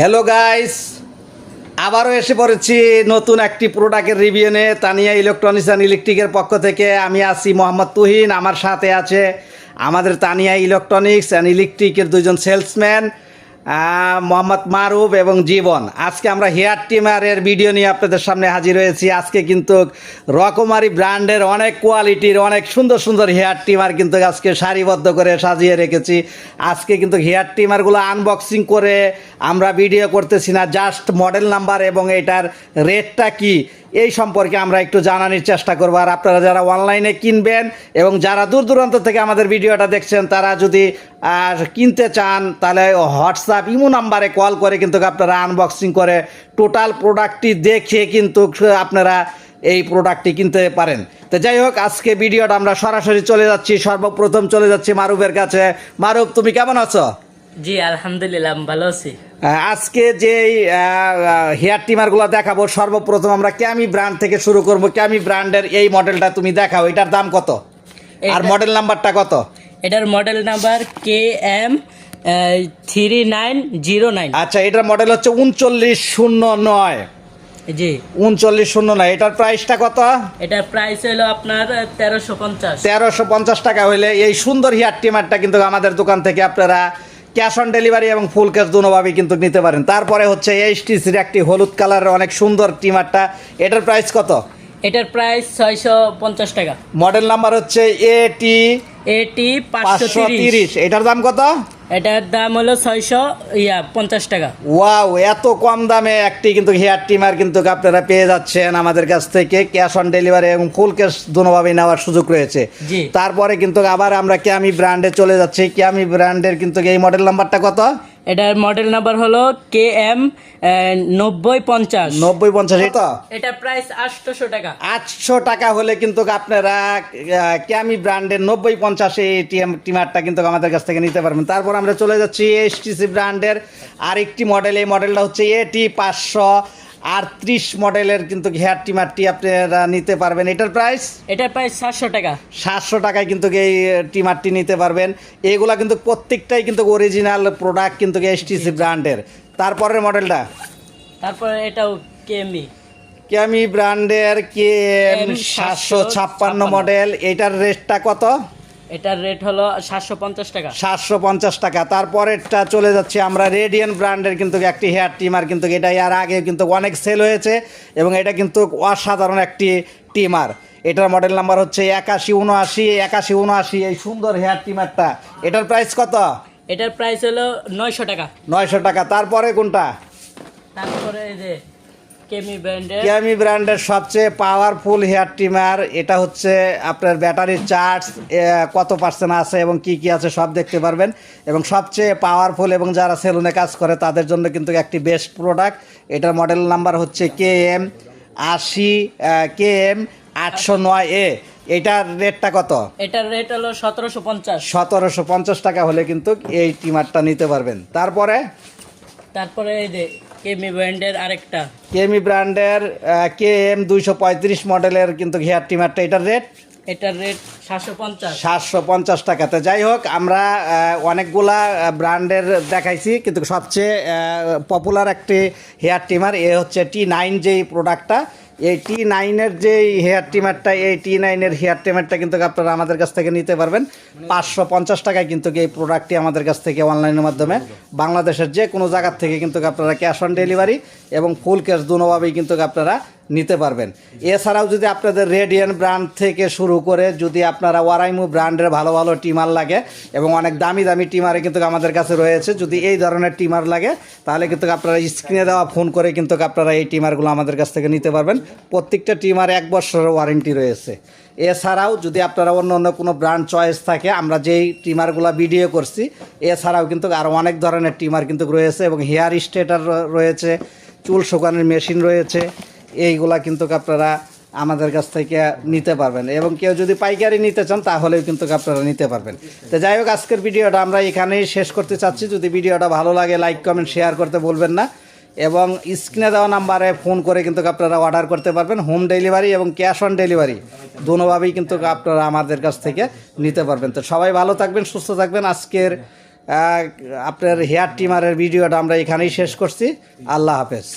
Hello guys আবারও এসে পড়েছি নতুন একটি প্রোডাক্টের রিভিউ নিয়ে তানিয়া ইলেকট্রনিক্স অ্যান্ড ইলেকট্রিকের পক্ষ থেকে আমি আছি মোহাম্মদ তুহিন। আমার সাথে আছে আমাদের তানিয়া ইলেকট্রনিক্স অ্যান্ড ইলেকট্রিকের দুজন সেলসম্যান মোহাম্মদ মারুফ এবং জীবন। আজকে আমরা হেয়ার টিমারের ভিডিও নিয়ে আপনাদের সামনে হাজির হয়েছি। আজকে কিন্তু রকমারি ব্র্যান্ডের অনেক কোয়ালিটির, অনেক সুন্দর সুন্দর হেয়ার টিমার কিন্তু আজকে সারিবদ্ধ করে সাজিয়ে রেখেছি। আজকে কিন্তু হেয়ার টিমারগুলো আনবক্সিং করে আমরা ভিডিও করতেছি না জাস্ট মডেল নাম্বার এবং এটার রেটটা কি? এই সম্পর্কে আমরা একটু জানানোর চেষ্টা করব। আর আপনারা যারা অনলাইনে কিনবেন এবং যারা দূর দূরান্ত থেকে আমাদের ভিডিওটা দেখছেন, তারা যদি আর কিনতে চান, তাহলে হোয়াটসঅ্যাপ ইমো নাম্বারে কল করে কিন্তু আপনারা আনবক্সিং করে টোটাল প্রোডাক্টটি দেখে কিন্তু আপনারা এই প্রোডাক্টটি কিনতে পারেন। তো যাই হোক, আজকে ভিডিওটা আমরা সরাসরি চলে যাচ্ছি। সর্বপ্রথম চলে যাচ্ছি মারুফের কাছে। মারুফ, তুমি কেমন আছো? জি আলহামদুলিল্লাহ ভালো আছি। আজকে যে হেয়ার টিমারগুলো দেখাবো সর্বপ্রথম আমরা ক্যামি ব্র্যান্ড থেকে শুরু করব। ক্যামি ব্র্যান্ডের এই মডেলটা তুমি দেখাও এটার দাম কত? আর মডেল নাম্বারটা কত? এটার model number K M three nine zero nine আচ্ছা এটার মডেল হচ্ছে উনচল্লিশ শূন্য নয়। জি। উনচল্লিশ শূন্য নয় এটার প্রাইসটা কত? এটার প্রাইস হলো আপনার তেরোশো পঞ্চাশ। তেরোশো পঞ্চাশ টাকা হইলে এই সুন্দর হেয়ার টিমারটা কিন্তু আমাদের দোকান থেকে আপনারা ক্যাশ অন ডেলিভারি এবং ফুল ক্যাশ দুনোভাবেই কিন্তু নিতে পারেন। তারপরে হচ্ছে এইচটিসির একটি হলুদ কালারের অনেক সুন্দর টিমারটা এটার প্রাইস কত? এটার প্রাইস ছয়শো পঞ্চাশ টাকা। মডেল নাম্বার হচ্ছে এটি এটি পাঁচশো তিরিশ। এটার দাম কত? এটার দাম হলো ছয়শো ইয়া পঞ্চাশ টাকা। ওয়াও এত কম দামে একটি কিন্তু হেয়ার টিমার কিন্তু আপনারা পেয়ে যাচ্ছেন আমাদের কাছ থেকে। ক্যাশ অন ডেলিভারি এবং ফুল ক্যাশ দুনোভাবেই নেওয়ার সুযোগ রয়েছে। তারপরে কিন্তু আবার আমরা ক্যামি ব্র্যান্ডে চলে যাচ্ছি। ক্যামি ব্র্যান্ডের কিন্তু এই মডেল নাম্বারটা কত? এটার মডেল নাম্বার হলো কে এম নব্বই পঞ্চাশ। নব্বই পঞ্চাশ এটা? এটার প্রাইস আটশোশো টাকা। আটশো টাকা হলে কিন্তু আপনারা ক্যামি ব্র্যান্ডের নব্বই পঞ্চাশে টিএম টিমারটা কিন্তু আমাদের কাছ থেকে নিতে পারবেন। তারপর আমরা চলে যাচ্ছি এসটিসি ব্র্যান্ডের আরেকটি মডেল এই মডেলটা হচ্ছে এটি পাঁচশো। আটত্রিশ মডেলের কিন্তু হেয়ার টিমারটি আপনারা নিতে পারবেন। এটার প্রাইস এটার প্রাইস সাতশো টাকা। সাতশো টাকায় কিন্তু এই টিমারটি নিতে পারবেন। এইগুলা কিন্তু প্রত্যেকটাই কিন্তু অরিজিনাল প্রোডাক্ট কিন্তু এসটিসি ব্র্যান্ডের তারপরের মডেলটা? তারপরে এটাও কেএমবি ক্যামি ব্র্যান্ডের কে M সাতশো ছাপ্পান্ন মডেল এটার রেটটা কত? এটার রেট হলো সাতশো পঞ্চাশ টাকা। সাতশো পঞ্চাশ টাকা। তারপরেরটা চলে যাচ্ছে আমরা রেডিয়ান ব্র্যান্ডের কিন্তু একটি হেয়ার টিমার কিন্তু এটা এর আগে কিন্তু অনেক সেল হয়েছে এবং এটা কিন্তু অসাধারণ একটি টিমার এটার মডেল নাম্বার হচ্ছে একাশি উনআশি একাশি উনআশি এই সুন্দর হেয়ার টিমারটা এটার প্রাইস কত? এটার প্রাইস হলো নয়শো টাকা। নয়শো টাকা। তারপরে কোনটা? তারপরে এই যে কেমি ব্র্যান্ডের সবচেয়ে পাওয়ারফুল হেয়ার ট্রিমার এটা হচ্ছে আপনার ব্যাটারি চার্জ কত পার্সেন্ট আছে এবং কি কি আছে সব দেখতে পারবেন। এবং সবচেয়ে পাওয়ারফুল এবং যারা সেলুনে কাজ করে তাদের জন্য কিন্তু একটি বেস্ট প্রোডাক্ট এটার মডেল নাম্বার হচ্ছে কে এম আশি কে এম আটশো নয় এ এটার রেটটা কত? এটার রেট হলো সতেরোশো পঞ্চাশ। সতেরোশো পঞ্চাশ টাকা হলে কিন্তু এই ট্রিমারটা নিতে পারবেন। তারপরে? তারপরে এই যে কেমি ব্র্যান্ডের আরেকটা। কেমি ব্র্যান্ডের কে এম দুইশো পঁয়ত্রিশ মডেলের কিন্তু হেয়ার ট্রিমারটা এটার রেট? এটার রেট সাতশো পঞ্চাশ। সাতশো পঞ্চাশ টাকাতে যাই হোক আমরা অনেকগুলা ব্র্যান্ডের দেখাইছি কিন্তু সবচেয়ে পপুলার একটি হেয়ার ট্রিমার এ হচ্ছে টি নাইন যেই প্রোডাক্টটা এই টি নাইনের যে হেয়ার ট্রিমারটা এই টি নাইনের হেয়ার ট্রিমারটা কিন্তু আপনারা আমাদের কাছ থেকে নিতে পারবেন। পাঁচশো পঞ্চাশ টাকায় কিন্তু এই প্রোডাক্টটি আমাদের কাছ থেকে অনলাইনের মাধ্যমে। বাংলাদেশের যে কোনো জায়গার থেকে কিন্তু আপনারা ক্যাশ অন ডেলিভারি এবং ফুল ক্যাশ দুনোভাবেই কিন্তু আপনারা নিতে পারবেন। এছাড়াও যদি আপনাদের রেডিয়ান ব্র্যান্ড থেকে শুরু করে যদি আপনারা ওয়ারাইমু ব্র্যান্ডের ভালো ভালো টিমার লাগে এবং অনেক দামি দামি টিমারে কিন্তু আমাদের কাছে রয়েছে, যদি এই ধরনের টিমার লাগে, তাহলে কিন্তু আপনারা স্ক্রিনে দেওয়া ফোন করে কিন্তু আপনারা এই টিমারগুলো আমাদের কাছ থেকে নিতে পারবেন। প্রত্যেকটা টিমার এক বছরের ওয়ারেন্টি রয়েছে। এছাড়াও যদি আপনারা অন্য অন্য কোনো ব্র্যান্ড চয়েস থাকে, আমরা যেই টিমারগুলো ভিডিও করছি, এছাড়াও কিন্তু আরও অনেক ধরনের টিমার কিন্তু রয়েছে এবং হেয়ার স্ট্রেটার রয়েছে, চুল শুকানোর মেশিন রয়েছে এইগুলা কিন্তু আপনারা আমাদের কাছ থেকে নিতে পারবেন। এবং কেউ যদি পাইকারি নিতে চান, তাহলেও কিন্তু আপনারা নিতে পারবেন। তো যাই হোক, আজকের ভিডিওটা আমরা এখানেই শেষ করতে চাচ্ছি। যদি ভিডিওটা ভালো লাগে লাইক কমেন্ট শেয়ার করতে বলবেন না। এবং স্ক্রিনে দেওয়া নাম্বারে ফোন করে কিন্তু আপনারা অর্ডার করতে পারবেন। হোম ডেলিভারি এবং ক্যাশ অন ডেলিভারি দুনোভাবেই কিন্তু আপনারা আমাদের কাছ থেকে নিতে পারবেন। তো সবাই ভালো থাকবেন, সুস্থ থাকবেন। আজকের আপনার হেয়ার টিমারের ভিডিওটা আমরা এখানেই শেষ করছি। আল্লাহ হাফেজ।